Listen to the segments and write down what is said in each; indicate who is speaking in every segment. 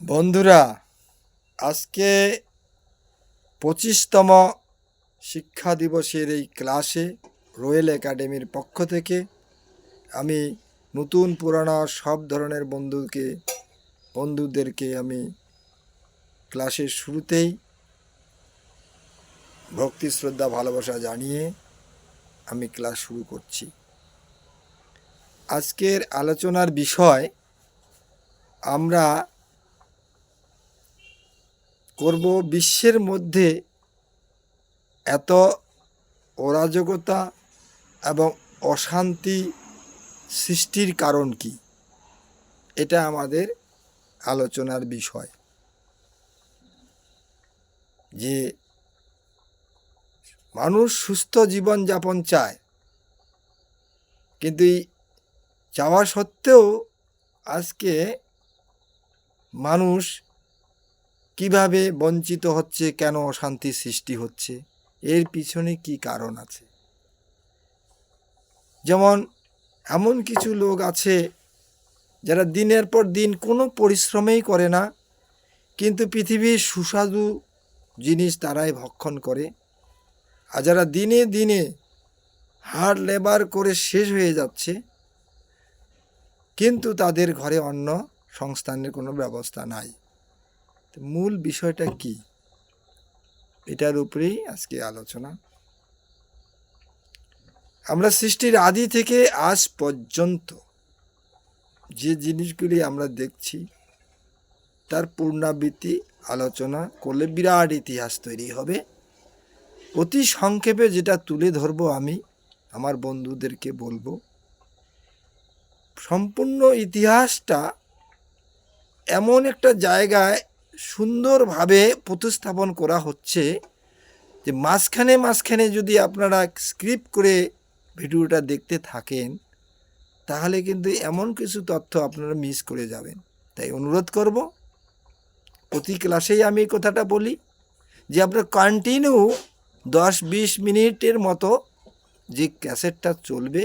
Speaker 1: বন্ধুরা, আজকে পঁচিশতম শিক্ষা দিবসের এই ক্লাসে রয়্যাল একাডেমির পক্ষ থেকে আমি নতুন পুরানো সব ধরনের বন্ধুকে, বন্ধুদেরকে আমি ক্লাসের শুরুতেই ভক্তি, শ্রদ্ধা, ভালোবাসা জানিয়ে আমি ক্লাস শুরু করছি। আজকের আলোচনার বিষয় আমরা করব, বিশ্বের মধ্যে এত অরাজকতা এবং অশান্তি সৃষ্টির কারণ কি? এটা আমাদের আলোচনার বিষয়। যে মানুষ সুস্থ জীবন যাপন চায়, কিন্তু চাওয়া সত্ত্বেও আজকে মানুষ কীভাবে বঞ্চিত হচ্ছে, কেন অশান্তি সৃষ্টি হচ্ছে, এর পিছনে কি কারণ আছে? যেমন, এমন কিছু লোক আছে যারা দিনের পর দিন কোনো পরিশ্রমেই করে না, কিন্তু পৃথিবীর সুস্বাদু জিনিস তারাই ভক্ষণ করে, আর যারা দিনে দিনে হার্ড লেবার করে শেষ হয়ে যাচ্ছে, কিন্তু তাদের ঘরে অন্য সংস্থানের কোনো ব্যবস্থা নাই। তো মূল বিষয়টা কি? এটার উপরেই আজকে আলোচনা। আমরা সৃষ্টির আদি থেকে আজ পর্যন্ত যে জিনিসগুলি আমরা দেখছি, তার পূর্ণাবৃত্তি আলোচনা করলে বিরাট ইতিহাস তৈরি হবে। অতি সংক্ষেপে যেটা তুলে ধরবো আমি, আমার বন্ধুদেরকে বলব, সম্পূর্ণ ইতিহাসটা এমন একটা জায়গায় সুন্দরভাবে প্রতিস্থাপন করা হচ্ছে যে মাঝখানে মাঝখানে যদি আপনারা স্ক্রিপ্ট করে ভিডিওটা দেখতে থাকেন, তাহলে কিন্তু এমন কিছু তথ্য আপনারা মিস করে যাবেন। তাই অনুরোধ করব, প্রতি ক্লাসেই আমি এই কথাটা বলি যে আপনার কন্টিনিউ দশ বিশ মিনিটের মতো যে ক্যাসেটটা চলবে,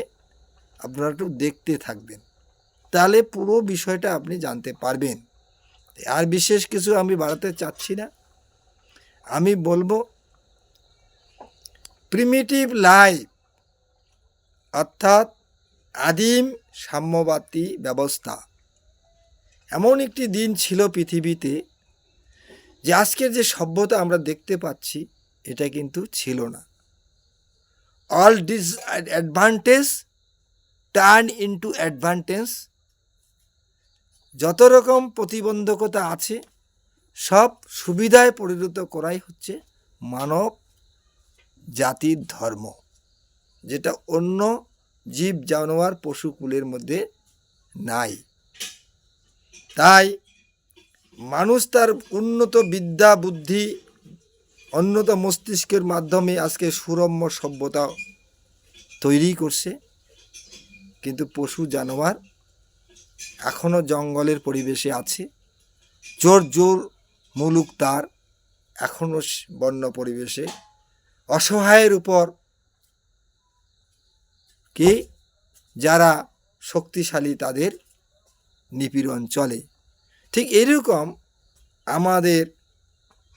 Speaker 1: আপনারা একটু দেখতে থাকবেন। তাহলে পুরো বিষয়টা আপনি জানতে পারবেন। আর বিশেষ কিছু আমি বাড়াতে চাচ্ছি না। আমি বলব প্রিমিটিভ লাইফ অর্থাৎ আদিম সাম্যবাদী ব্যবস্থা। এমন একটি দিন ছিল পৃথিবীতে, যে আজকের যে সভ্যতা আমরা দেখতে পাচ্ছি, এটা কিন্তু ছিল না। All disadvantage turn into advantage যত রকম প্রতিবন্ধকতা আছে, সব সুবিধায় পরিণত করাই হচ্ছে মানব জাতির ধর্ম, যেটা অন্য জীব, জানোয়ার পশুকুলের মধ্যে নাই। তাই মানুষ তার উন্নত বিদ্যা, বুদ্ধি উন্নত মস্তিষ্কের মাধ্যমে আজকে সুরম্য সভ্যতা তৈরি করছে। কিন্তু পশু, জানোয়ার এখনও জঙ্গলের পরিবেশে আছে। জোর জোর মুলুক তার এখনও বন্য পরিবেশে। অসহায়ের উপর কি? যারা শক্তিশালী তাদের নিপীড়ন চলে। ঠিক এরকম আমাদের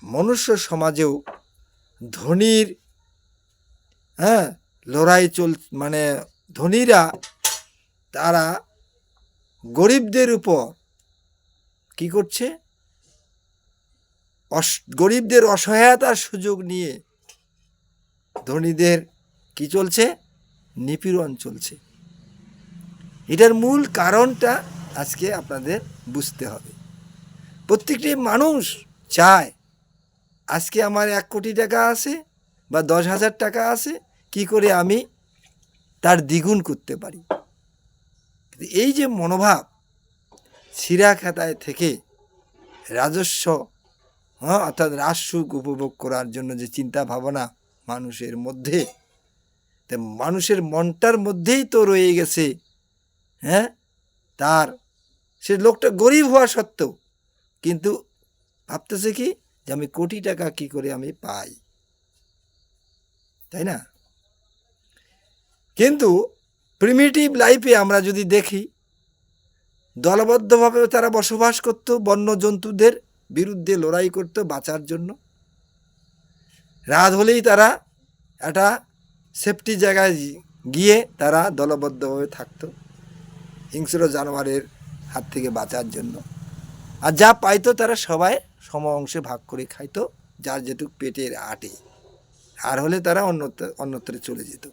Speaker 1: মনুষ্য সমাজেও ধনীর হ্যাঁ লড়াই চল মানে ধনীরা তারা গরিবদের উপর কি করছে? গরিবদের অসহায়তার সুযোগ নিয়ে ধনীদের কি চলছে? নিপীড়ন চলছে। এটার মূল কারণটা আজকে আপনাদের বুঝতে হবে। প্রত্যেকটি মানুষ চায়, আজকে আমার এক কোটি টাকা আছে বা দশ হাজার টাকা আছে, কি করে আমি তার দ্বিগুণ করতে পারি? এই যে মনোভাব ছিঁড়া খাতায় থেকে রাজস্ব হ্যাঁ অর্থাৎ রাজসুখ উপভোগ করার জন্য যে চিন্তা ভাবনা মানুষের মধ্যে, তা মানুষের মনটার মধ্যেই তো রয়ে গেছে হ্যাঁ তার। সে লোকটা গরিব হওয়া সত্ত্বেও, কিন্তু ভাবতেছে কি যে আমি কোটি টাকা কি করে আমি পাই, তাই না? কিন্তু প্রিমিটিভ লাইফে আমরা যদি দেখি, দলবদ্ধভাবে তারা বসবাস করত বন্য জন্তুদের বিরুদ্ধে লড়াই করত বাঁচার জন্য। রাত হলেই তারা একটা সেফটি জায়গায় গিয়ে তারা দলবদ্ধভাবে থাকতো, হিংস্র জানোয়ারের হাত থেকে বাঁচার জন্য। আর যা পাইতো তারা সবাই সম অংশে ভাগ করে খাইতো, যার যেটুক পেটের আটে। আর হলে তারা অন্যত্র অন্যত্রে চলে যেত।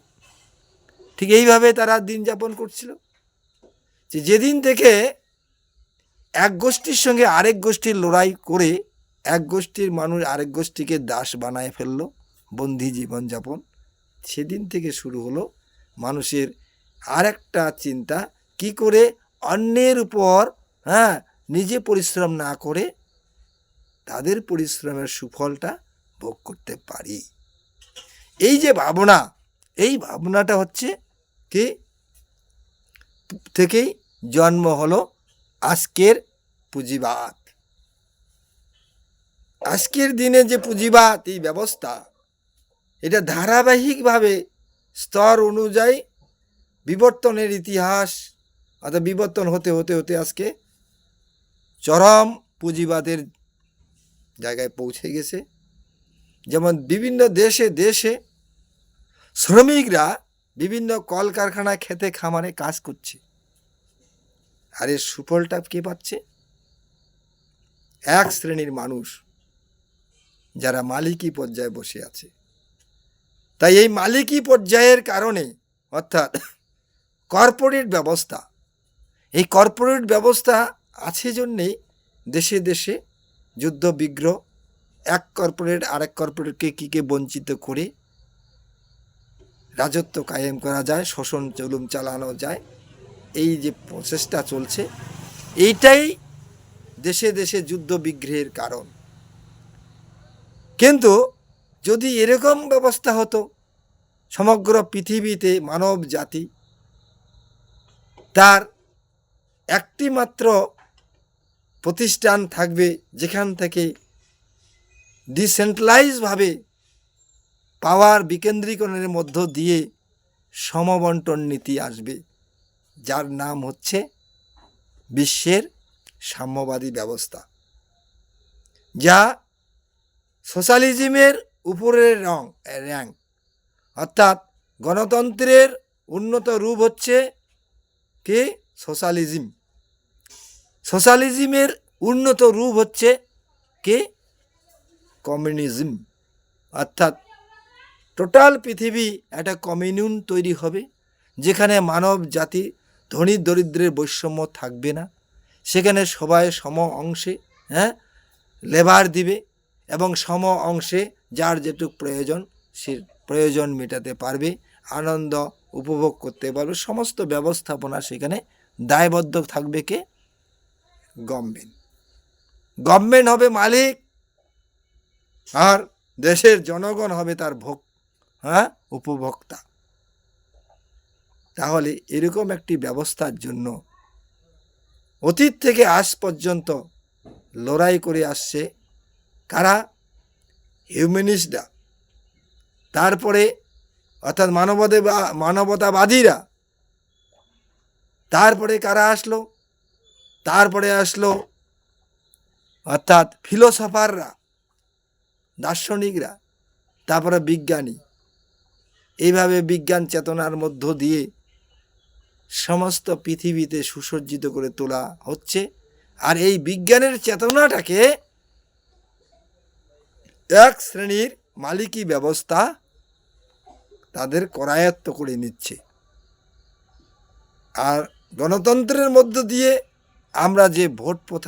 Speaker 1: ঠিক এইভাবে তারা দিন যাপন করছিল। যে যেদিন থেকে এক গোষ্ঠীর সঙ্গে আরেক গোষ্ঠীর লড়াই করে এক গোষ্ঠীর মানুষ আরেক গোষ্ঠীকে দাস বানায় ফেলল, বন্দি জীবনযাপন সেদিন থেকে শুরু হলো মানুষের আরেকটা চিন্তা, কি করে অন্যের উপর হ্যাঁ নিজে পরিশ্রম না করে তাদের পরিশ্রমের সুফলটা ভোগ করতে পারি। এই যে ভাবনা, এই ভাবনাটা হচ্ছে কি থেকেই জন্ম হলো আজকের পুঁজিবাদ। আজকের দিনে যে পুঁজিবাদ, এই ব্যবস্থা, এটা ধারাবাহিকভাবে স্তর অনুযায়ী বিবর্তনের ইতিহাস, অর্থাৎ বিবর্তন হতে হতে হতে আজকে চরম পুঁজিবাদের জায়গায় পৌঁছে গেছে। যেমন বিভিন্ন দেশে দেশে শ্রমিকরা বিভিন্ন কলকারখানায় খেতে খামারে কাজ করছে। আর এর সুফলটা কে পাচ্ছে? এক শ্রেণির মানুষ যারা মালিকি পর্যায়ে বসে আছে। তাই এই মালিকি পর্যায়ের কারণে অর্থাৎ কর্পোরেট ব্যবস্থা, এই কর্পোরেট ব্যবস্থা আছে জন্যেই দেশে দেশে যুদ্ধ বিগ্রহ, এক কর্পোরেট আরেক কর্পোরেটকে কী কে বঞ্চিত করে রাজত্ব কায়েম করা যায়, শোষণ জুলুম চালানো যায়। এই যে প্রচেষ্টা চলছে, এইটাই দেশে দেশে যুদ্ধ বিগ্রহের কারণ। কিন্তু যদি এরকম ব্যবস্থা হতো, সমগ্র পৃথিবীতে মানব জাতি তার একটি মাত্র প্রতিষ্ঠান থাকবে, যেখান থেকে ডিসেন্ট্রালাইজভাবে পাওয়ার বিকেন্দ্রীকরণের মধ্য দিয়ে সমবন্টন নীতি আসবে, যার নাম হচ্ছে বিশ্বের সাম্যবাদী ব্যবস্থা, যা সোশ্যালিজমের উপরের রং, র্যাঙ্ক, অর্থাৎ গণতন্ত্রের উন্নত রূপ হচ্ছে কি? সোশ্যালিজম। সোশ্যালিজমের উন্নত রূপ হচ্ছে কি? কমিউনিজম, অর্থাৎ টোটাল পৃথিবী একটা কমিউনিয়ন তৈরি হবে, যেখানে মানব জাতি ধনী দরিদ্রের বৈষম্য থাকবে না। সেখানে সবাই সম অংশে হ্যাঁ লেবার দিবে এবং সম অংশে যার যেটুক প্রয়োজন সে প্রয়োজন মেটাতে পারবে, আনন্দ উপভোগ করতে পারবে। সমস্ত ব্যবস্থাপনা সেখানে দায়বদ্ধ থাকবে কে? গভর্নমেন্ট গভর্নমেন্ট হবে মালিক, আর দেশের জনগণ হবে তার ভোগ হ্যাঁ উপভোক্তা। তাহলে এরকম একটি ব্যবস্থার জন্য অতীত থেকে আজ পর্যন্ত লড়াই করে আসছে কারা? হিউম্যানিস্টরা। তারপরে অর্থাৎ মানবদে, মানবতাবাদীরা। তারপরে কারা আসলো? তারপরে আসলো অর্থাৎ ফিলোসফাররা, দার্শনিকরা, তারপরে বিজ্ঞানী। এইভাবে বিজ্ঞান চেতনার মধ্য দিয়ে সমস্ত পৃথিবীতে সুসজ্জিত করে তোলা হচ্ছে। আর এই বিজ্ঞানের চেতনাটাকে এক শ্রেণির মালিকি ব্যবস্থা তাদের করায়ত্ত করে নিচ্ছে। আর গণতন্ত্রের মধ্য দিয়ে আমরা যে ভোট প্রথা